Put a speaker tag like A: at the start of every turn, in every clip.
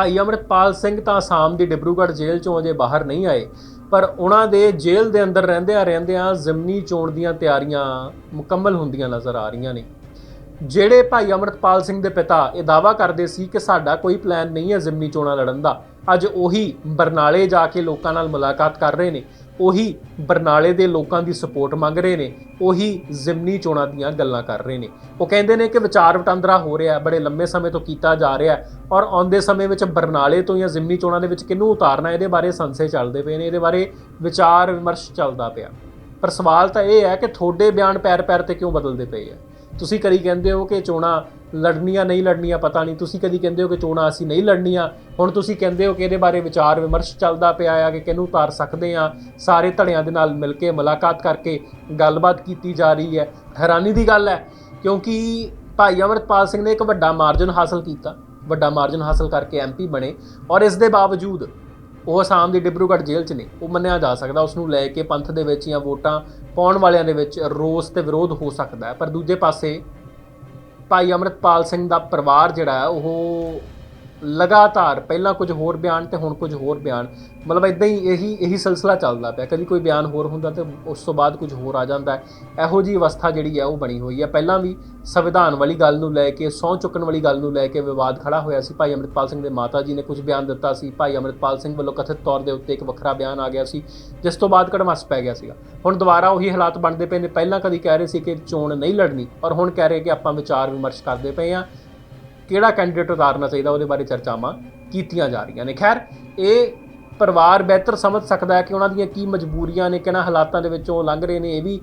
A: ਭਾਈ ਅਮਰਿਤਪਾਲ ਸਿੰਘ ਤਾਂ ਆਸਾਮ ਦੀ ਡਿਬਰੂਗੜ੍ਹ ਜੇਲ੍ਹ ਚੋਂ ਅਜੇ ਬਾਹਰ ਨਹੀਂ ਆਏ, ਪਰ ਉਹਨਾਂ ਦੇ ਜੇਲ੍ਹ ਦੇ ਅੰਦਰ ਰਹਿੰਦਿਆਂ ਰਹਿੰਦਿਆਂ ਜ਼ਿਮਨੀ ਚੋਣ ਦੀਆਂ ਤਿਆਰੀਆਂ ਮੁਕੰਮਲ ਹੁੰਦੀਆਂ ਨਜ਼ਰ ਆ ਰਹੀਆਂ ਨੇ। ਜਿਹੜੇ ਭਾਈ ਅਮਰਤਪਾਲ ਸਿੰਘ ਦੇ ਪਿਤਾ ਇਹ ਦਾਵਾ ਕਰਦੇ ਸੀ ਕਿ ਸਾਡਾ ਕੋਈ ਪਲਾਨ ਨਹੀਂ ਹੈ ਜ਼ਿਮਨੀ ਚੋਣਾਂ ਲੜਨ ਦਾ, ਅੱਜ ਉਹੀ ਬਰਨਾਲੇ ਜਾ ਕੇ ਲੋਕਾਂ ਨਾਲ ਮੁਲਾਕਾਤ ਕਰ ਰਹੇ ਨੇ। ਉਹੀ ਬਰਨਾਲੇ ਦੇ ਲੋਕਾਂ ਦੀ ਸਪੋਰਟ ਮੰਗ ਰਹੇ ਨੇ, ਉਹੀ ਜ਼ਿਮਨੀ ਚੋਣਾਂ ਦੀਆਂ ਗੱਲਾਂ ਕਰ ਰਹੇ ਨੇ। ਉਹ ਕਹਿੰਦੇ ਨੇ ਕਿ ਵਿਚਾਰ ਵਟਾਂਦਰਾ ਹੋ ਰਿਹਾ, ਬੜੇ ਲੰਮੇ ਸਮੇਂ ਤੋਂ ਕੀਤਾ ਜਾ ਰਿਹਾ ਔਰ ਆਉਂਦੇ ਸਮੇਂ ਵਿੱਚ ਬਰਨਾਲੇ ਤੋਂ ਜਾਂ ਜ਼ਿਮਨੀ ਚੋਣਾਂ ਦੇ ਵਿੱਚ ਕਿਹਨੂੰ ਉਤਾਰਨਾ, ਇਹਦੇ ਬਾਰੇ ਸੰਸੇ ਚੱਲਦੇ ਪਏ ਨੇ, ਇਹਦੇ ਬਾਰੇ ਵਿਚਾਰ ਵਿਮਰਸ਼ ਚੱਲਦਾ ਪਿਆ। ਪਰ ਸਵਾਲ ਤਾਂ ਇਹ ਹੈ ਕਿ ਤੁਹਾਡੇ ਬਿਆਨ ਪੈਰ ਪੈਰ ਤੇ ਕਿਉਂ ਬਦਲਦੇ ਪਏ ਆ? ਤੁਸੀਂ ਕਦੀ ਕਹਿੰਦੇ ਹੋ ਕਿ ਚੋਣਾਂ ਲੜਨੀਆਂ, ਨਹੀਂ ਲੜਨੀਆਂ ਪਤਾ ਨਹੀਂ। ਤੁਸੀਂ ਕਦੀ ਕਹਿੰਦੇ ਹੋ ਕਿ ਚੋਣਾਂ ਅਸੀਂ ਨਹੀਂ ਲੜਨੀਆਂ। ਹੁਣ ਤੁਸੀਂ ਕਹਿੰਦੇ ਹੋ ਕਿ ਇਹਦੇ ਬਾਰੇ ਵਿਚਾਰ ਵਿਮਰਸ਼ ਚੱਲਦਾ ਪਿਆ ਆ ਕਿ ਕਿਹਨੂੰ ਉਤਾਰ ਸਕਦੇ ਆ। ਸਾਰੇ ਧੜਿਆਂ ਦੇ ਨਾਲ ਮਿਲ ਕੇ ਮੁਲਾਕਾਤ ਕਰਕੇ ਗੱਲਬਾਤ ਕੀਤੀ ਜਾ ਰਹੀ ਹੈ। ਹੈਰਾਨੀ ਦੀ ਗੱਲ ਹੈ, ਕਿਉਂਕਿ ਭਾਈ ਅਮਰਤਪਾਲ ਸਿੰਘ ਨੇ ਇੱਕ ਵੱਡਾ ਮਾਰਜਨ ਹਾਸਲ ਕੀਤਾ। ਵੱਡਾ ਮਾਰਜਨ ਹਾਸਲ ਕਰਕੇ ਐਮਪੀ ਬਣੇ ਔਰ ਇਸ ਦੇ ਬਾਵਜੂਦ ਉਹ ਅਸਾਮ ਦੀ ਡਿਬਰੂਗੜ੍ਹ ਜੇਲ੍ਹ 'ਚ ਨੇ, ਉਹ ਮੰਨਿਆ ਜਾ ਸਕਦਾ ਉਸ ਨੂੰ ਲੈ ਕੇ ਪੰਥ ਦੇ ਵਿੱਚ ਜਾਂ ਵੋਟਾਂ ਪਾਉਣ ਵਾਲਿਆਂ ਦੇ ਵਿੱਚ ਰੋਸ ਤੇ ਵਿਰੋਧ ਹੋ ਸਕਦਾ ਪਰ ਦੂਜੇ ਪਾਸੇ ਭਾਈ ਅਮਰਤਪਾਲ ਸਿੰਘ ਦਾ ਪਰਿਵਾਰ ਜਿਹੜਾ ਹੈ, ਉਹ ਲਗਾਤਾਰ ਪਹਿਲਾਂ ਕੁਝ ਹੋਰ ਬਿਆਨ ਤੇ ਹੁਣ ਕੁਝ ਹੋਰ ਬਿਆਨ। ਮਤਲਬ ਇਦਾਂ ਹੀ ਇਹੀ ਇਹੀ ਸਿਲਸਿਲਾ ਚੱਲਦਾ ਪਿਆ। ਕਦੀ ਕੋਈ ਬਿਆਨ ਹੋਰ ਹੁੰਦਾ ਤੇ ਉਸ ਤੋਂ ਬਾਅਦ ਕੁਝ ਹੋਰ ਆ ਜਾਂਦਾ। ਹੈ ਇਹੋ ਜੀ ਅਵਸਥਾ ਜਿਹੜੀ ਹੈ ਉਹ ਬਣੀ ਹੋਈ ਹੈ ਪਹਿਲਾਂ ਵੀ ਸੰਵਿਧਾਨ ਵਾਲੀ ਗੱਲ ਨੂੰ ਲੈ ਕੇ, ਸਹੁੰ ਚੁੱਕਣ ਵਾਲੀ ਗੱਲ ਨੂੰ ਲੈ ਕੇ ਵਿਵਾਦ ਖੜਾ ਹੋਇਆ ਸੀ। ਭਾਈ ਅਮਰਿਤਪਾਲ ਸਿੰਘ ਦੇ ਮਾਤਾ ਜੀ ਨੇ ਕੁਝ ਬਿਆਨ ਦਿੱਤਾ ਸੀ। ਭਾਈ ਅਮਰਿਤਪਾਲ ਸਿੰਘ ਵੱਲੋਂ ਕਥਿਤ ਤੌਰ ਦੇ ਉੱਤੇ ਇੱਕ ਵੱਖਰਾ ਬਿਆਨ ਆ ਗਿਆ ਸੀ, ਜਿਸ ਤੋਂ ਬਾਅਦ ਕੜਮਸ ਪੈ ਗਿਆ ਸੀਗਾ। ਹੁਣ ਦੁਬਾਰਾ ਉਹੀ ਹਾਲਾਤ ਬਣਦੇ ਪਏ ਨੇ। ਪਹਿਲਾਂ ਕਦੀ ਕਹਿ ਰਹੇ ਸੀ ਕਿ ਚੋਣ ਨਹੀਂ ਲੜਨੀ, ਔਰ ਹੁਣ ਕਹਿ ਰਹੇ ਕਿ ਆਪਾਂ ਵਿਚਾਰ ਵਿਮਰਸ਼ ਕਰਦੇ ਪਏ ਆ ਕਿਹੜਾ ਕੈਂਡੀਡੇਟ ਉਤਾਰਨਾ ਚਾਹੀਦਾ ਉਹਦੇ ਬਾਰੇ ਚਰਚਾਵਾਂ ਕੀਤੀਆਂ ਜਾ ਰਹੀਆਂ ਨੇ। ਖੈਰ ਇਹ ਪਰਿਵਾਰ ਬਿਹਤਰ ਸਮਝ ਸਕਦਾ ਹੈ ਕਿ ਉਹਨਾਂ ਦੀਆਂ ਕੀ ਮਜਬੂਰੀਆਂ ਨੇ, ਕਿਹਨਾਂ ਹਾਲਾਤਾਂ ਦੇ ਵਿੱਚ ਉਹ ਲੰਘ ਰਹੇ ਨੇ, ਇਹ ਵੀ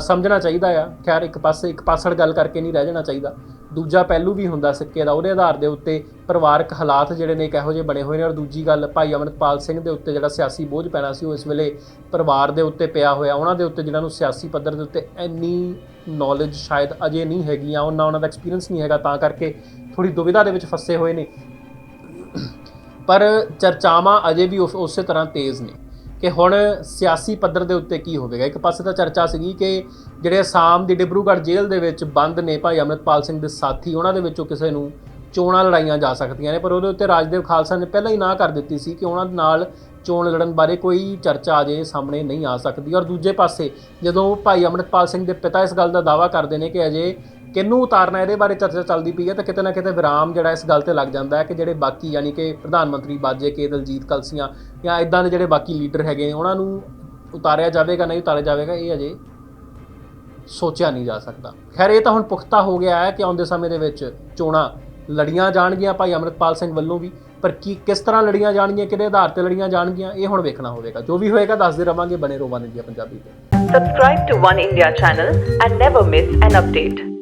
A: ਸਮਝਣਾ ਚਾਹੀਦਾ ਆ। ਖੈਰ, ਇੱਕ ਪਾਸੇ, ਇੱਕ ਪਾਸੜ ਗੱਲ ਕਰਕੇ ਨਹੀਂ ਰਹਿ ਜਾਣਾ ਚਾਹੀਦਾ। ਦੂਜਾ ਪਹਿਲੂ ਵੀ ਹੁੰਦਾ ਸਿੱਕੇ ਦਾ, ਉਹਦੇ ਆਧਾਰ ਦੇ ਉੱਤੇ ਪਰਿਵਾਰਕ ਹਾਲਾਤ ਜਿਹੜੇ ਨੇ, ਕਿਹੋ ਜਿਹੇ ਬਣੇ ਹੋਏ ਨੇ। ਔਰ ਦੂਜੀ ਗੱਲ, ਭਾਈ ਅਮਰਤਪਾਲ ਸਿੰਘ ਦੇ ਉੱਤੇ ਜਿਹੜਾ ਸਿਆਸੀ ਬੋਝ ਪੈਣਾ ਸੀ, ਉਹ ਇਸ ਵੇਲੇ ਪਰਿਵਾਰ ਦੇ ਉੱਤੇ ਪਿਆ ਹੋਇਆ। ਉਹਨਾਂ ਦੇ ਉੱਤੇ ਜਿਹਨਾਂ ਨੂੰ ਸਿਆਸੀ ਪੱਧਰ ਦੇ ਉੱਤੇ ਇੰਨੀ ਨੌਲੇਜ ਸ਼ਾਇਦ ਅਜੇ ਨਹੀਂ ਹੈਗੀਆਂ, ਉਹਨਾਂ ਉਹਨਾਂ ਦਾ ਐਕਸਪੀਰੀਅੰਸ ਨਹੀਂ ਹੈਗਾ, ਤਾਂ ਕਰਕੇ ਥੋੜੀ ਦੁਵਿਧਾ ਦੇ ਵਿੱਚ ਫਸੇ ਹੋਏ ਨੇ। ਪਰ ਚਰਚਾਵਾਂ ਅਜੇ ਵੀ ਉਸ- ਉਸੇ ਤਰ੍ਹਾਂ ਤੇਜ਼ ਨੇ ਕਿ ਹੁਣ ਸਿਆਸੀ ਪੱਧਰ ਦੇ ਉੱਤੇ ਕੀ ਹੋਵੇਗਾ। ਇੱਕ ਪਾਸੇ ਤਾਂ ਚਰਚਾ ਸੀਗੀ ਕਿ ਜਿਹੜੇ ਅਸਾਮ ਦੀ ਡਿਬਰੂਗੜ੍ਹ ਜੇਲ੍ਹ ਦੇ ਵਿੱਚ ਬੰਦ ਨੇ ਭਾਈ ਅਮਰਿਤਪਾਲ ਸਿੰਘ ਦੇ ਸਾਥੀ, ਉਹਨਾਂ ਦੇ ਵਿੱਚੋਂ ਕਿਸੇ ਨੂੰ ਚੋਣਾਂ ਲੜਾਈਆਂ ਜਾ ਸਕਦੀਆਂ ਨੇ, ਪਰ ਉਹਦੇ ਉੱਤੇ ਰਾਜਦੇਵ ਖਾਲਸਾ ਨੇ ਪਹਿਲਾਂ ਹੀ ਨਾ ਕਰ ਦਿੱਤੀ ਸੀ ਕਿ ਉਹਨਾਂ ਦੇ ਨਾਲ ਚੋਣ ਲੜਨ ਬਾਰੇ ਕੋਈ ਚਰਚਾ ਅਜੇ ਸਾਹਮਣੇ ਨਹੀਂ ਆ ਸਕਦੀ। ਔਰ ਦੂਜੇ ਪਾਸੇ ਜਦੋਂ ਭਾਈ ਅਮਰਿਤਪਾਲ ਸਿੰਘ ਦੇ ਪਿਤਾ ਇਸ ਗੱਲ ਦਾ ਦਾਅਵਾ ਕਰਦੇ ਨੇ ਕਿ ਅਜੇ ਕਿਹਨੂੰ ਉਤਾਰਨਾ, ਇਹਦੇ ਬਾਰੇ ਚਰਚਾ ਚੱਲਦੀ ਪਈ ਹੈ ਤਾਂ ਕਿਤੇ ਨਾ ਕਿਤੇ ਵਿਰਾਮ ਜਿਹੜਾ ਇਸ ਗੱਲ ਤੇ ਲੱਗ ਜਾਂਦਾ ਹੈ ਕਿ ਜਿਹੜੇ ਬਾਕੀ ਯਾਨੀ ਕਿ ਪ੍ਰਧਾਨ ਮੰਤਰੀ ਬਾਜੇ ਕੇ, ਦਲਜੀਤ ਕਲਸੀਆਂ ਜਾਂ ਇਦਾਂ ਦੇ ਜਿਹੜੇ ਬਾਕੀ ਲੀਡਰ ਹੈਗੇ ਉਹਨਾਂ ਨੂੰ ਉਤਾਰਿਆ ਜਾਵੇਗਾ, ਨਹੀਂ ਉਤਾਰਿਆ ਜਾਵੇਗਾ, ਇਹ ਅਜੇ ਸੋਚਿਆ ਨਹੀਂ ਜਾ ਸਕਦਾ। ਖੈਰ, ਇਹ ਤਾਂ ਹੁਣ ਪੁਖਤਾ ਹੋ ਗਿਆ ਹੈ ਕਿ ਆਉਂਦੇ ਸਮੇਂ ਦੇ ਵਿੱਚ ਚੋਣਾਂ ਲੜੀਆਂ ਜਾਣਗੀਆਂ, ਭਾਈ ਅਮਰਿਤਪਾਲ ਸਿੰਘ ਵੱਲੋਂ ਵੀ, ਪਰ ਕੀ, ਕਿਸ ਤਰ੍ਹਾਂ ਲੜੀਆਂ ਜਾਣਗੀਆਂ, ਕਿਹਦੇ ਆਧਾਰ ਤੇ ਲੜੀਆਂ ਜਾਣਗੀਆਂ, ਇਹ ਹੁਣ ਵੇਖਣਾ ਹੋਵੇਗਾ। ਜੋ ਵੀ ਹੋਏਗਾ, ਦੱਸਦੇ ਰਵਾਂਗੇ ਬਣੇ ਰੋਵਾਨ ਇੰਡੀਆ ਪੰਜਾਬੀ ਤੇ।
B: Subscribe to One India channel and never miss an update.